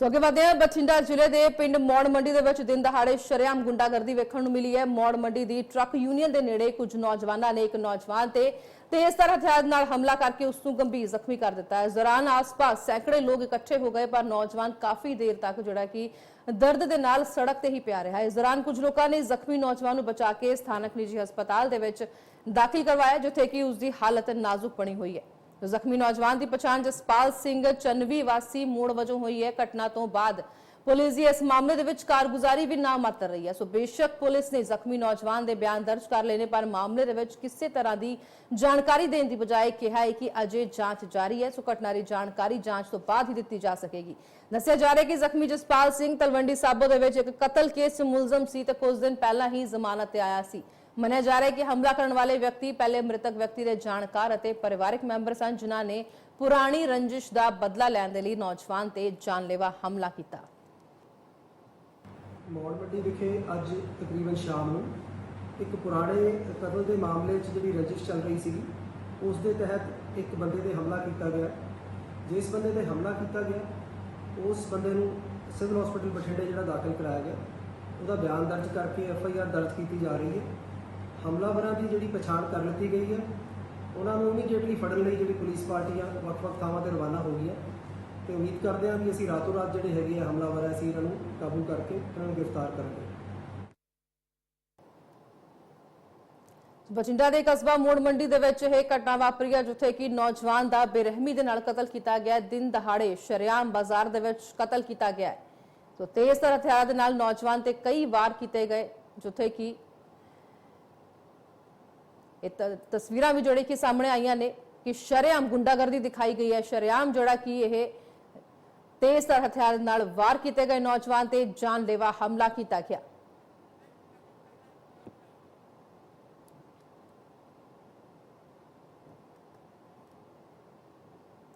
ਸੋ ਅੱਗੇ ਵਧਦੇ ਹਾਂ, ਬਠਿੰਡਾ ਜ਼ਿਲ੍ਹੇ ਦੇ ਪਿੰਡ ਮੌੜ ਮੰਡੀ ਦੇ ਵਿੱਚ ਦਿਨ ਦਹਾੜੇ ਸ਼ਰੇਆਮ ਗੁੰਡਾਗਰਦੀ ਵੇਖਣ ਨੂੰ ਮਿਲੀ ਹੈ। ਮੌੜ ਮੰਡੀ ਦੀ ਟਰੱਕ ਯੂਨੀਅਨ ਦੇ ਨੇੜੇ ਕੁਝ ਨੌਜਵਾਨਾਂ ਨੇ ਇੱਕ ਨੌਜਵਾਨ ਤੇ ਤੇਜ਼ ਤਰ੍ਹਾਂ ਹਥਿਆਰ ਨਾਲ ਹਮਲਾ ਕਰਕੇ ਉਸ ਨੂੰ ਗੰਭੀਰ ਜ਼ਖਮੀ ਕਰ ਦਿੱਤਾ ਹੈ। ਇਸ ਦੌਰਾਨ ਆਸ-ਪਾਸ ਸੈਂਕੜੇ ਲੋਕ ਇਕੱਠੇ ਹੋ ਗਏ, ਪਰ ਨੌਜਵਾਨ ਕਾਫੀ ਦੇਰ ਤੱਕ ਜਿਹੜਾ ਕਿ ਦਰਦ ਦੇ ਨਾਲ ਸੜਕ ਤੇ ਹੀ ਪਿਆ ਰਿਹਾ ਇਸ ਦੌਰਾਨ ਕੁਝ ਲੋਕਾਂ ਨੇ ਜ਼ਖਮੀ ਨੌਜਵਾਨ ਨੂੰ ਬਚਾ ਕੇ ਸਥਾਨਕ ਨਿੱਜੀ ਹਸਪਤਾਲ ਦੇ ਵਿੱਚ ਦਾਖਲ ਕਰਵਾਇਆ, ਜਿੱਥੇ ਕਿ ਉਸ ਦੀ ਹਾਲਤ ਨਾਜ਼ੁਕ ਬਣੀ ਹੋਈ ਹੈ। ਜ਼ਖਮੀ ਨੌਜਵਾਨ ਦੀ ਪਛਾਣ ਜਸਪਾਲ ਸਿੰਘ ਚੰਨਵੀ ਵਾਸੀ ਮੂੜ ਵਜੋਂ ਹੋਈ ਹੈ। ਘਟਨਾ ਤੋਂ ਬਾਅਦ ਪੁਲਿਸ ਦੀ ਇਸ ਮਾਮਲੇ ਦੇ ਵਿੱਚ ਕਾਰਗੁਜ਼ਾਰੀ ਵੀ ਨਾ ਮਾਤਰ ਰਹੀ ਹੈ। ਸੋ ਬੇਸ਼ੱਕ ਪੁਲਿਸ ਨੇ ਜ਼ਖਮੀ ਨੌਜਵਾਨ ਦੇ ਬਿਆਨ ਦਰਜ ਕਰ ਲਏ ਪਰ ਮਾਮਲੇ ਦੇ ਵਿੱਚ ਕਿਸੇ ਤਰ੍ਹਾਂ ਦੀ ਜਾਣਕਾਰੀ ਦੇਣ ਦੀ ਬਜਾਏ ਕਿਹਾ ਹੈ ਕਿ ਅਜੇ ਜਾਂਚ ਜਾਰੀ ਹੈ। ਸੋ ਘਟਨਾ ਦੀ ਜਾਣਕਾਰੀ ਜਾਂਚ ਤੋਂ ਬਾਅਦ ਹੀ ਦਿੱਤੀ ਜਾ ਸਕੇਗੀ। ਦੱਸਿਆ ਜਾ ਰਿਹਾ ਕਿ ਜ਼ਖਮੀ ਜਸਪਾਲ ਸਿੰਘ ਤਲਵੰਡੀ ਸਾਬੋ ਦੇ ਵਿੱਚ ਇੱਕ ਕਤਲ ਕੇਸ 'ਚ ਮੁਲਜ਼ਮ ਸੀ ਤੇ ਕੁਝ ਦਿਨ ਪਹਿਲਾਂ ਹੀ ਜ਼ਮਾਨਤ ਤੇ ਆਇਆ ਸੀ। ਮੰਨਿਆ ਜਾ ਰਿਹਾ ਹੈ ਕਿ ਹਮਲਾ ਕਰਨ ਵਾਲੇ ਵਿਅਕਤੀ ਪਹਿਲੇ ਮ੍ਰਿਤਕ ਵਿਅਕਤੀ ਦੇ ਜਾਣਕਾਰ ਅਤੇ ਪਰਿਵਾਰਕ ਮੈਂਬਰ ਸਨ, ਜਿਨ੍ਹਾਂ ਨੇ ਪੁਰਾਣੀ ਰੰਜਿਸ਼ ਦਾ ਬਦਲਾ ਲੈਣ ਦੇ ਲਈ ਨੌਜਵਾਨ ਤੇ ਜਾਨਲੇਵਾ ਹਮਲਾ ਕੀਤਾ। ਮੌੜ ਵਿਖੇ ਅੱਜ ਤਕਰੀਬਨ ਸ਼ਾਮ ਨੂੰ ਇੱਕ ਪੁਰਾਣੇ ਕਤਲ ਦੇ ਮਾਮਲੇ 'ਚ ਜਿਹੜੀ ਰਜਿਸਟ ਚੱਲ ਰਹੀ ਸੀਗੀ, ਉਸ ਦੇ ਤਹਿਤ ਇੱਕ ਬੰਦੇ ਤੇ ਹਮਲਾ ਕੀਤਾ ਗਿਆ। ਜਿਸ ਬੰਦੇ ਤੇ ਹਮਲਾ ਕੀਤਾ ਗਿਆ, ਉਸ ਬੰਦੇ ਨੂੰ ਸਿਵਲ ਹਸਪੀਟਲ ਬਠਿੰਡੇ ਜਿਹੜਾ ਦਾਖਲ ਕਰਾਇਆ ਗਿਆ। ਉਹਦਾ ਬਿਆਨ ਦਰਜ ਕਰਕੇ ਐਫ ਆਈ ਆਰ ਦਰਜ ਕੀਤੀ ਜਾ ਰਹੀ ਹੈ। ਹਮਲਾਵਰਾਂ ਦੀ ਜਿਹੜੀ ਪਛਾਣ ਕਰ ਲਿੱਤੀ ਗਈ ਹੈ, ਉਹਨਾਂ ਨੂੰ ਇਮੀਡੀਏਟਲੀ ਫੜਨ ਲਈ ਜਿਹੜੀ ਪੁਲਿਸ ਪਾਰਟੀਆਂ ਵੱਖ-ਵੱਖ ਥਾਵਾਂ ਤੇ ਰਵਾਨਾ ਹੋ ਗਈਆਂ ਤੇ ਉਮੀਦ ਕਰਦੇ ਹਾਂ ਕਿ ਅਸੀਂ ਰਾਤੋਂ ਰਾਤ ਜਿਹੜੇ ਹੈਗੇ ਆ ਹਮਲਾਵਰ ਆ ਅਸੀਂ ਇਹਨਾਂ ਨੂੰ ਕਾਬੂ ਕਰਕੇ ਇਹਨਾਂ ਨੂੰ ਗ੍ਰਿਫਤਾਰ ਕਰਾਂਗੇ। ਬਠਿੰਡਾ ਦੇ ਕਸਬਾ ਮੋੜ ਮੰਡੀ ਦੇ ਵਿੱਚ ਇਹ ਘਟਨਾ ਵਾਪਰੀ ਹੈ, ਜਿੱਥੇ ਕਿ ਨੌਜਵਾਨ ਦਾ ਬੇਰਹਿਮੀ ਦੇ ਨਾਲ ਕਤਲ ਕੀਤਾ ਗਿਆ ਦਿਨ ਦਹਾੜੇ ਸ਼ਰਿਆਮ ਬਾਜ਼ਾਰ ਦੇ ਵਿੱਚ ਕਤਲ ਕੀਤਾ ਗਿਆ ਹੈ। ਸੋ ਤੇਜ਼ ਤਰ ਹਥਿਆਰਾਂ ਦੇ ਨਾਲ ਨੌਜਵਾਨ ਤੇ ਕਈ ਵਾਰ ਕੀਤੇ ਗਏ, ਜਿੱਥੇ ਕਿ ਇਹ ਤਸਵੀਰਾਂ ਵੀ ਜਿਹੜੇ ਕਿ ਸਾਹਮਣੇ ਆਈਆਂ ਨੇ ਕਿ ਸ਼ਰਿਆਮ ਗੁੰਡਾਗਰਦੀ ਦਿਖਾਈ ਗਈ ਹੈ। ਸ਼ਰਿਆਮ ਜਿਹੜਾ ਕਿ ਇਹ ਤੇਜ਼ ਹਥਿਆਰ ਨਾਲ ਵਾਰ ਕੀਤੇ ਗਏ ਨੌਜਵਾਨ ਤੇ ਜਾਨਲੇਵਾ ਹਮਲਾ ਕੀਤਾ ਗਿਆ।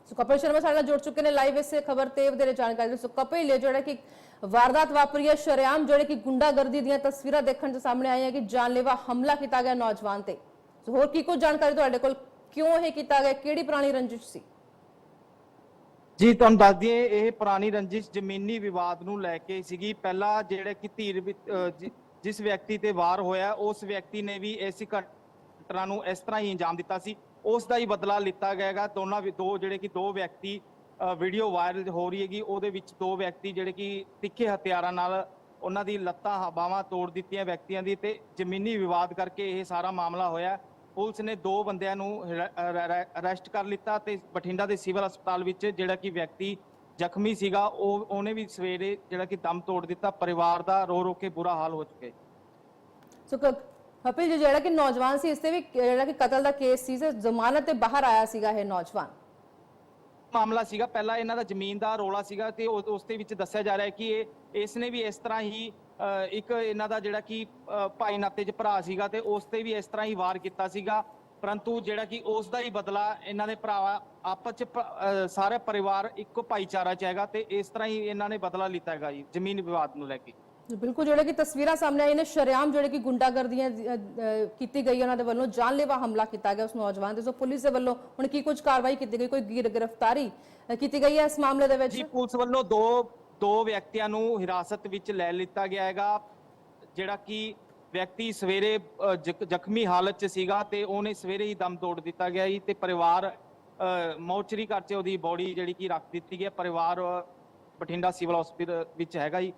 ਸੋ ਕਪਿਲ ਸ਼ਰਮਾ ਸਾਡੇ ਨਾਲ ਜੁੜ ਚੁੱਕੇ ਨੇ ਲਾਈਵ ਇਸੇ ਖਬਰ ਤੇ ਵਧੇਰੇ ਜਾਣਕਾਰੀ ਲਈ। ਸੋ ਕਪਿਲ ਇਹ ਜਿਹੜਾ ਕਿ ਵਾਰਦਾਤ ਵਾਪਰੀ ਹੈ, ਸ਼ਰਿਆਮ ਜਿਹੜੇ ਕਿ ਗੁੰਡਾਗਰਦੀ ਦੀਆਂ ਤਸਵੀਰਾਂ ਦੇਖਣ ਤੋਂ ਸਾਹਮਣੇ ਆਈਆਂ ਕਿ ਜਾਨਲੇਵਾ ਹਮਲਾ ਕੀਤਾ ਗਿਆ ਨੌਜਵਾਨ ਤੇ। ਸੋ ਹੋਰ ਕੀ ਕੁਝ ਜਾਣਕਾਰੀ ਤੁਹਾਡੇ ਕੋਲ? ਕਿਉਂ ਇਹ ਕੀਤਾ ਗਿਆ? ਕਿਹੜੀ ਪੁਰਾਣੀ ਰੰਜਿਸ਼ ਸੀ? ਜੀ, ਤੁਹਾਨੂੰ ਦੱਸ ਦਈਏ, ਇਹ ਪੁਰਾਣੀ ਰੰਜਿਸ਼ ਜ਼ਮੀਨੀ ਵਿਵਾਦ ਨੂੰ ਲੈ ਕੇ ਸੀਗੀ। ਪਹਿਲਾਂ ਜਿਹੜੇ ਕਿ ਧੀਰ ਜਿਸ ਵਿਅਕਤੀ ਤੇ ਵਾਰ ਹੋਇਆ, ਉਸ ਵਿਅਕਤੀ ਨੇ ਵੀ ਇਸ ਘਟਨਾ ਨੂੰ ਇਸ ਤਰ੍ਹਾਂ ਹੀ ਅੰਜਾਮ ਦਿੱਤਾ ਸੀ। ਉਸ ਦਾ ਹੀ ਬਦਲਾ ਲਿੱਤਾ ਗਿਆਗਾ ਦੋਨਾਂ ਦੋ ਜਿਹੜੇ ਕਿ ਦੋ ਵਿਅਕਤੀ ਵੀਡੀਓ ਵਾਇਰਲ ਹੋ ਰਹੀ ਹੈਗੀ। ਉਹਦੇ ਵਿੱਚ ਦੋ ਵਿਅਕਤੀ ਜਿਹੜੇ ਕਿ ਤਿੱਖੇ ਹਥਿਆਰਾਂ ਨਾਲ ਉਹਨਾਂ ਦੀ ਲੱਤਾਂ ਬਾਹਾਂ ਤੋੜ ਦਿੱਤੀਆਂ ਵਿਅਕਤੀਆਂ ਦੀ ਤੇ ਜ਼ਮੀਨੀ ਵਿਵਾਦ ਕਰਕੇ ਇਹ ਸਾਰਾ ਮਾਮਲਾ ਹੋਇਆ। ਪੁਲਿਸ ਨੇ ਦੋ ਬੰਦਿਆਂ ਨੂੰ ਅਰੈਸਟ ਕਰ ਲਿੱਤਾ ਤੇ ਬਠਿੰਡਾ ਦੇ ਸਿਵਲ ਹਸਪਤਾਲ ਵਿੱਚ ਜਿਹੜਾ ਕਿ ਵਿਅਕਤੀ ਜ਼ਖਮੀ ਸੀਗਾ, ਉਹ, ਉਹਨੇ ਵੀ ਸਵੇਰੇ ਜਿਹੜਾ ਕਿ ਦਮ ਤੋੜ ਦਿੱਤਾ, ਪਰਿਵਾਰ ਦਾ ਰੋ ਰੋ ਕੇ ਬੁਰਾ ਹਾਲ ਹੋ ਚੁੱਕਿਆ ਸੋ ਕਪਿਲ ਜੀ, ਜਿਹੜਾ ਕਿ ਨੌਜਵਾਨ ਸੀ, ਇਸ ਤੇ ਵੀ ਜਿਹੜਾ ਕਿ ਕਤਲ ਦਾ ਕੇਸ ਸੀ ਜ਼ਮਾਨਤ ਤੇ ਬਾਹਰ ਆਇਆ ਸੀਗਾ ਇਹ ਨੌਜਵਾਨ। ਮਾਮਲਾ ਸੀਗਾ। ਪਹਿਲਾਂ ਇਹਨਾਂ ਦਾ ਜ਼ਮੀਨ ਦਾ ਰੋਲਾ ਸੀਗਾ ਤੇ ਉਸ ਦੇ ਵਿੱਚ ਦੱਸਿਆ ਜਾ ਰਿਹਾ ਹੈ ਕਿ ਇਹ ਇਸ ਨੇ ਵੀ ਇਸ ਤਰ੍ਹਾਂ ਹੀ ਇੱਕ ਇਹਨਾਂ ਦਾ ਜਿਹੜਾ ਕਿ ਭਾਈ ਨਾਤੇ 'ਚ ਭਰਾ ਸੀਗਾ ਤੇ ਉਸ ਤੇ ਵੀ ਇਸ ਤਰ੍ਹਾਂ ਹੀ ਵਾਰ ਕੀਤਾ ਸੀਗਾ। ਪਰੰਤੂ ਜਿਹੜਾ ਕਿ ਉਸ ਦਾ ਹੀ ਬਦਲਾ ਇਹਨਾਂ ਦੇ ਭਰਾ ਆਪਸ 'ਚ ਪ- ਅ, ਸਾਰੇ ਪਰਿਵਾਰ ਇੱਕੋ ਭਾਈਚਾਰਾ 'ਚ ਹੈਗਾ ਤੇ ਇਸ ਤਰ੍ਹਾਂ ਹੀ ਇਹਨਾਂ ਨੇ ਬਦਲਾ ਲਿੱਤਾ ਹੈਗਾ ਜੀ ਜ਼ਮੀਨ ਵਿਵਾਦ ਨੂੰ ਲੈ ਕੇ। ਬਿਲਕੁਲ ਜਿਹੜੇ ਕਿ ਤਸਵੀਰਾਂ ਸਾਹਮਣੇ ਆਈਆਂ ਨੇ ਸ਼ਰਿਆਮ ਜਿਹੜੇ ਕਿ ਗੁੰਡਾਗਰਦੀਆਂ ਕੀਤੀ ਗਈ ਉਹਨਾਂ ਦੇ ਵੱਲੋਂ ਜਾਨਲੇਵਾ ਹਮਲਾ ਕੀਤਾ ਗਿਆ ਉਸ ਨੌਜਵਾਨ ਤੇ ਸੋ ਪੁਲਿਸ ਦੇ ਵੱਲੋਂ ਹੁਣ ਕੀ ਕੁਝ ਕਾਰਵਾਈ ਕੀਤੀ ਗਈ ਕੋਈ ਗ੍ਰਿਫਤਾਰੀ ਕੀਤੀ ਗਈ ਹੈ ਇਸ ਮਾਮਲੇ ਦੇ ਵਿੱਚ? ਜੀ ਪੁਲਿਸ ਵੱਲੋਂ ਦੋ ਦੋ ਵਿਅਕਤੀਆਂ ਨੂੰ ਹਿਰਾਸਤ ਵਿੱਚ ਲੈ ਲਿੱਤਾ ਗਿਆ ਹੈਗਾ ਜਿਹੜਾ ਕਿ ਵਿਅਕਤੀ ਸਵੇਰੇ ਜ਼ਖਮੀ ਹਾਲਤ 'ਚ ਸੀਗਾ ਤੇ ਉਹਨੇ ਸਵੇਰੇ ਹੀ ਦਮ ਤੋੜ ਦਿੱਤਾ ਗਿਆ ਜੀ ਤੇ ਪਰਿਵਾਰ ਅ, ਮੌਚਰੀ ਘਰ ਉਹਦੀ ਬੋਡੀ ਜਿਹੜੀ ਕਿ ਰੱਖ ਦਿੱਤੀ ਗਈ ਹੈ ਪਰਿਵਾਰ ਬਠਿੰਡਾ ਸਿਵਲ ਹਸਪੀਟਲ ਵਿੱਚ ਹੈਗਾ ਜੀ।